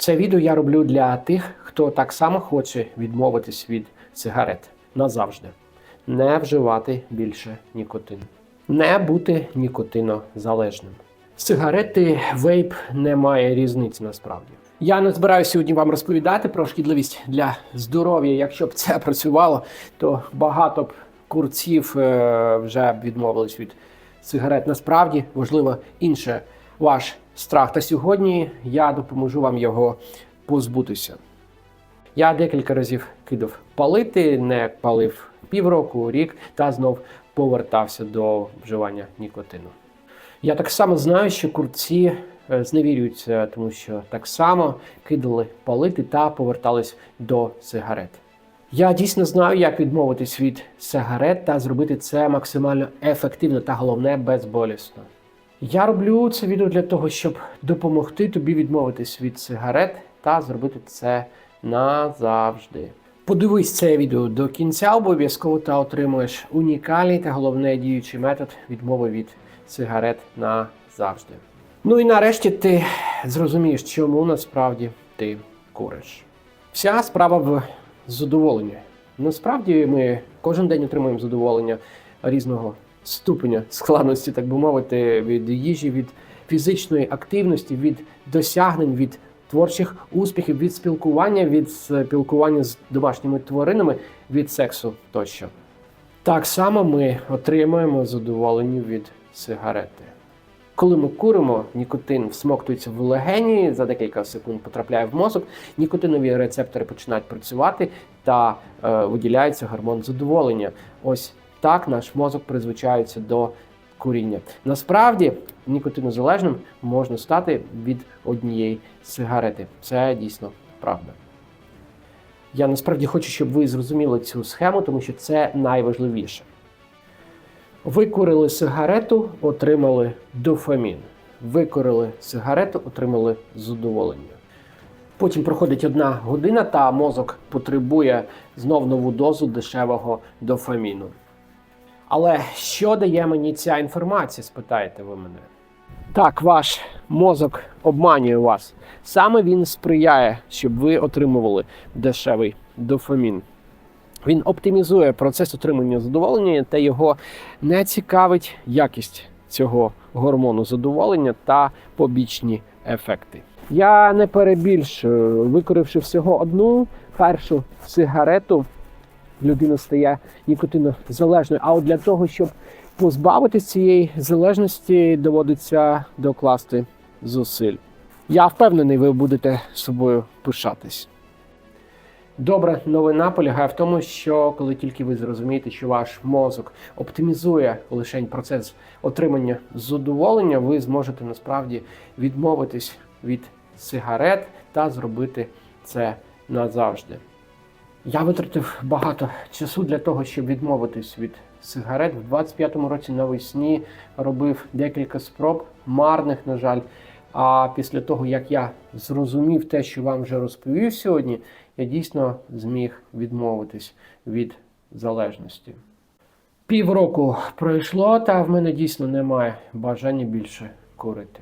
Це відео я роблю для тих, хто так само хоче відмовитись від сигарет назавжди. Не вживати більше нікотин. Не бути нікотинозалежним. Сигарети, вейп немає різниці насправді. Я не збираюся сьогодні вам розповідати про шкідливість для здоров'я. Якщо б це працювало, то багато б курців е, вже б відмовились від сигарет. Насправді важливо інше ваш страх. Та сьогодні я допоможу вам його позбутися. Я декілька разів кидав палити, не палив півроку, рік та знов повертався до вживання нікотину. Я так само знаю, що курці е, зневірюються, тому що так само кидали палити та повертались до сигарет. Я дійсно знаю, як відмовитись від сигарет та зробити це максимально ефективно та головне безболісно. Я роблю це відео для того, щоб допомогти тобі відмовитись від сигарет та зробити це назавжди. Подивись це відео до кінця обов'язково та отримуєш унікальний та головне діючий метод відмови від сигарет назавжди. Ну і нарешті ти зрозумієш, чому насправді ти куриш. Вся справа в задоволенні. Насправді ми кожен день отримуємо задоволення різного ступеня складності, так би мовити, від їжі, від фізичної активності, від досягнень, від творчих успіхів, від спілкування, від спілкування з домашніми тваринами, від сексу тощо. Так само ми отримуємо задоволення від сигарети. Коли ми куримо, нікотин всмоктується в легені, за декілька секунд потрапляє в мозок, нікотинові рецептори починають працювати та е, виділяється гормон задоволення. Ось так наш мозок призвичається до куріння. Насправді нікотинозалежним можна стати від однієї сигарети. Це дійсно правда. Я насправді хочу, щоб ви зрозуміли цю схему, тому що це найважливіше. Викурили сигарету, отримали дофамін. Викурили сигарету, отримали задоволення. Потім проходить одна година, та мозок потребує знов нову дозу дешевого дофаміну. Але що дає мені ця інформація, спитаєте ви мене? Так, ваш мозок обманює вас. Саме він сприяє, щоб ви отримували дешевий дофамін. Він оптимізує процес отримання задоволення, та його не цікавить якість цього гормону задоволення та побічні ефекти. Я не перебільшую, викоривши всього одну першу сигарету, людина стає нікотинозалежною. А от для того, щоб позбавитися цієї залежності, доводиться докласти зусиль. Я впевнений, ви будете собою пишатись. Добра новина полягає в тому, що коли тільки ви зрозумієте, що ваш мозок оптимізує лише процес отримання задоволення, ви зможете насправді відмовитись від сигарет та зробити це назавжди. Я витратив багато часу для того, щоб відмовитись від сигарет. В 25-му році навесні робив декілька спроб, марних, на жаль. А після того, як я зрозумів те, що вам вже розповів сьогодні, я дійсно зміг відмовитись від залежності. Півроку пройшло, та в мене дійсно немає бажання більше курити.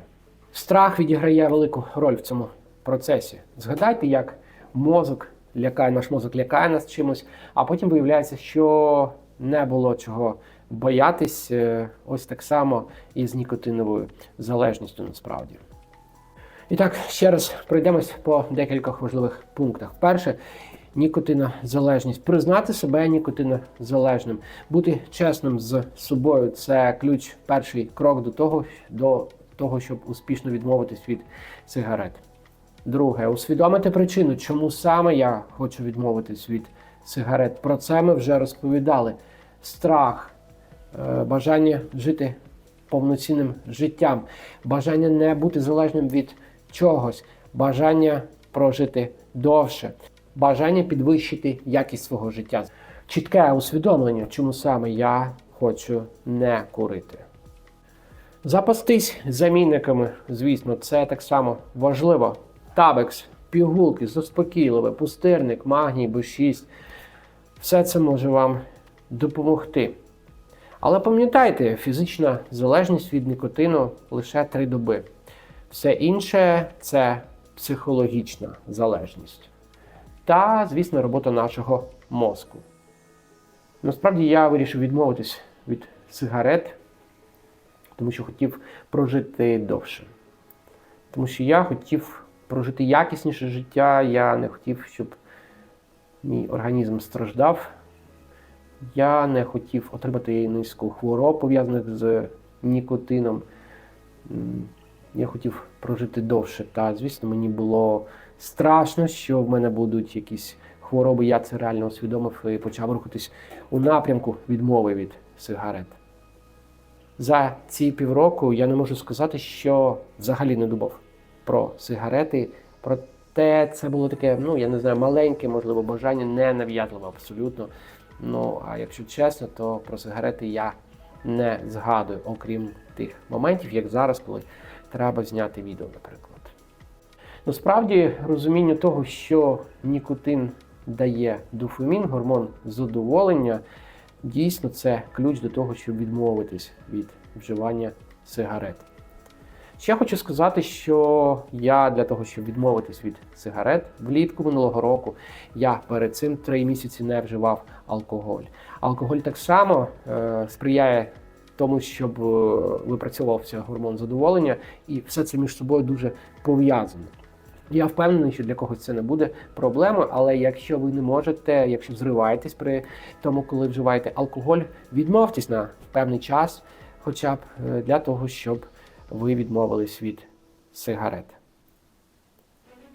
Страх відіграє велику роль в цьому процесі. Згадайте, як мозок лякає, наш мозок лякає нас чимось, а потім виявляється, що не було чого боятись. Е, Ось так само і з нікотиновою залежністю насправді. І так, ще раз пройдемось по декількох важливих пунктах. Перше, нікотинозалежність. Признати себе нікотинозалежним. Бути чесним з собою це ключ, перший крок до того, до того, щоб успішно відмовитись від сигарет. Друге, усвідомити причину, чому саме я хочу відмовитись від сигарет. Про це ми вже розповідали. Страх, е, бажання жити повноцінним життям, бажання не бути залежним від чогось, бажання прожити довше, бажання підвищити якість свого життя. Чітке усвідомлення, чому саме я хочу не курити. Запастись замінниками, звісно, це так само важливо. Табекс, пігулки, заспокійливе, пустирник, магній, Б6. Все це може вам допомогти. Але пам'ятайте, фізична залежність від нікотину лише 3 доби. Все інше це психологічна залежність та, звісно, робота нашого мозку. Насправді я вирішив відмовитись від сигарет, тому що хотів прожити довше. Тому що я хотів прожити якісніше життя, я не хотів, щоб мій організм страждав. Я не хотів отримати низку хвороб, пов'язаних з нікотином. Я хотів прожити довше. Та, звісно, мені було страшно, що в мене будуть якісь хвороби. Я це реально усвідомив і почав рухатись у напрямку відмови від сигарет. За ці півроку я не можу сказати, що взагалі не думав про сигарети. Проте це було таке, ну я не знаю, маленьке, можливо, бажання, не нав'язливе абсолютно. Ну а якщо чесно, то про сигарети я не згадую, окрім тих моментів, як зараз, коли треба зняти відео, наприклад. Насправді розуміння того, що нікотин дає дофамін, гормон задоволення, дійсно це ключ до того, щоб відмовитись від вживання сигарет. Ще хочу сказати, що я для того, щоб відмовитись від сигарет, влітку минулого року я перед цим три місяці не вживав алкоголь. Алкоголь так само е, сприяє тому, щоб е, випрацьовувався гормон задоволення, і все це між собою дуже пов'язано. Я впевнений, що для когось це не буде проблемою, але якщо ви не можете, якщо зриваєтесь при тому, коли вживаєте алкоголь, відмовтесь на певний час, хоча б е, для того, щоб ви відмовились від сигарет.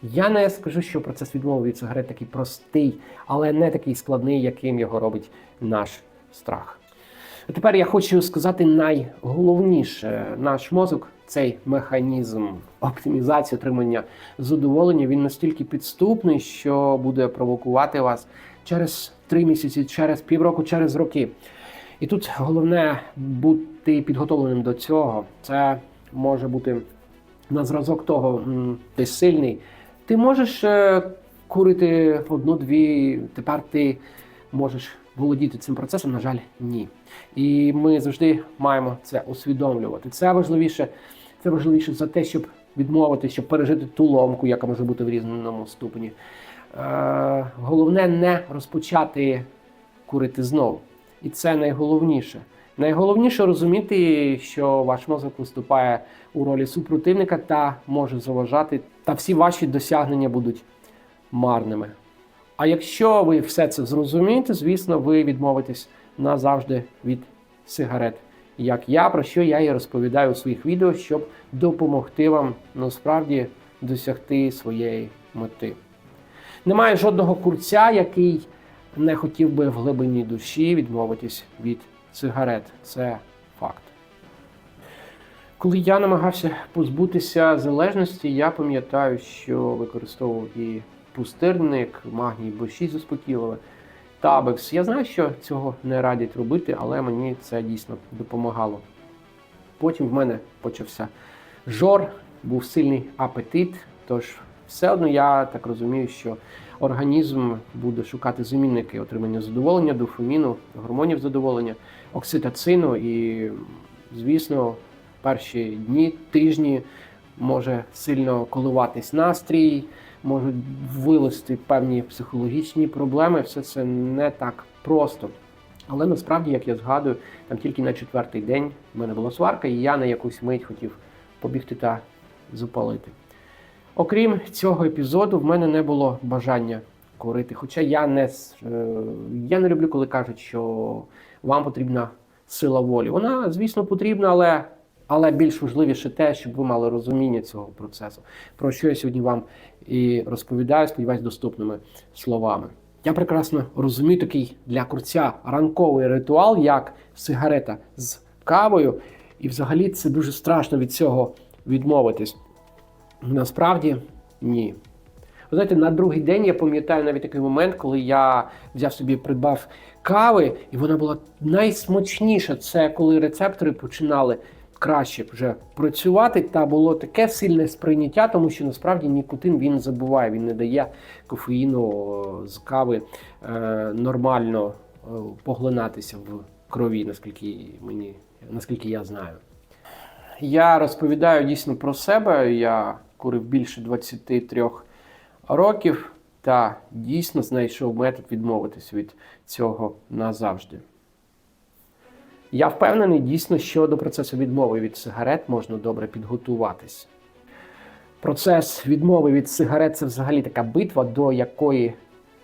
Я не скажу, що процес відмови від сигарет такий простий, але не такий складний, яким його робить наш страх. Тепер я хочу сказати найголовніше: наш мозок, цей механізм оптимізації отримання задоволення, він настільки підступний, що буде провокувати вас через три місяці, через півроку, через роки. І тут головне бути підготовленим до цього. Це може бути на зразок того, ти сильний. Ти можеш е, курити одну-дві, тепер ти можеш володіти цим процесом, на жаль, ні. І ми завжди маємо це усвідомлювати. Це важливіше, це важливіше за те, щоб відмовити, щоб пережити ту ломку, яка може бути в різному ступені. Е, головне не розпочати курити знову. І це найголовніше. Найголовніше розуміти, що ваш мозок виступає у ролі супротивника та може заважати, та всі ваші досягнення будуть марними. А якщо ви все це зрозумієте, звісно, ви відмовитесь назавжди від сигарет. Як я, про що я і розповідаю у своїх відео, щоб допомогти вам насправді досягти своєї мети. Немає жодного курця, який не хотів би в глибині душі відмовитись від сигарет. Це факт. Коли я намагався позбутися залежності, я пам'ятаю, що використовував і пустирник, магній Б6 заспокійливе, табекс. Я знаю, що цього не радять робити, але мені це дійсно допомагало. Потім в мене почався жор, був сильний апетит. Тож все одно я так розумію, що організм буде шукати замінники отримання задоволення, дофаміну, гормонів задоволення, окситоцину і, звісно, перші дні, тижні може сильно коливатись настрій, можуть вилезти певні психологічні проблеми. Все це не так просто. Але насправді, як я згадую, там тільки на четвертий день в мене була сварка, і я на якусь мить хотів побігти та запалити. Окрім цього епізоду, в мене не було бажання курити. Хоча я не, е, я не люблю, коли кажуть, що вам потрібна сила волі. Вона, звісно, потрібна, але, але більш важливіше те, щоб ви мали розуміння цього процесу. Про що я сьогодні вам і розповідаю, сподіваюсь, доступними словами. Я прекрасно розумію такий для курця ранковий ритуал, як сигарета з кавою, і взагалі це дуже страшно від цього відмовитись. Насправді ні. Ви знаєте, на другий день я пам'ятаю навіть такий момент, коли я взяв собі придбав кави, і вона була найсмачніша. Це коли рецептори починали краще вже працювати, та було таке сильне сприйняття, тому що насправді нікотин він забуває, він не дає кофеїну з кави е, нормально е, поглинатися в крові, наскільки мені наскільки я знаю. Я розповідаю дійсно про себе. Я курив більше 23 років та дійсно знайшов метод відмовитись від цього назавжди. Я впевнений дійсно, що до процесу відмови від сигарет можна добре підготуватись. Процес відмови від сигарет це взагалі така битва, до якої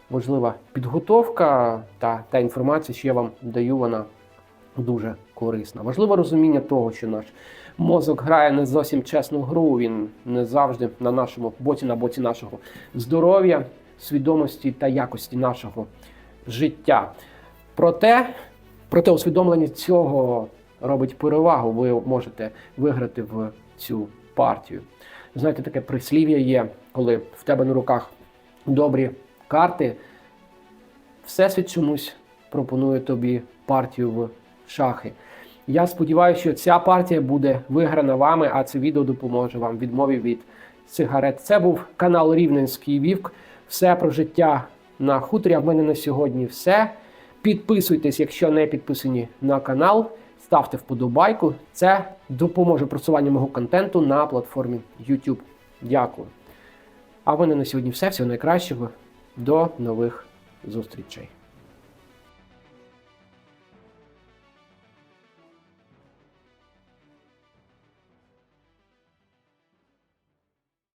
важлива підготовка та та інформація, що я вам даю, вона дуже корисна. Важливо розуміння того, що наш мозок грає не зовсім чесну гру, він не завжди на нашому боці, на боці нашого здоров'я, свідомості та якості нашого життя. Проте, проте усвідомлення цього робить перевагу. Ви можете виграти в цю партію. Знаєте, таке прислів'я є, коли в тебе на руках добрі карти, всесвіт чомусь пропонує тобі партію в шахи. Я сподіваюся, що ця партія буде виграна вами, а це відео допоможе вам відмові від сигарет. Це був канал Рівненський Вівк. Все про життя на хуторі. А в мене на сьогодні все. Підписуйтесь, якщо не підписані на канал. Ставте вподобайку. Це допоможе просуванню мого контенту на платформі YouTube. Дякую. А в мене на сьогодні все. Всього найкращого. До нових зустрічей.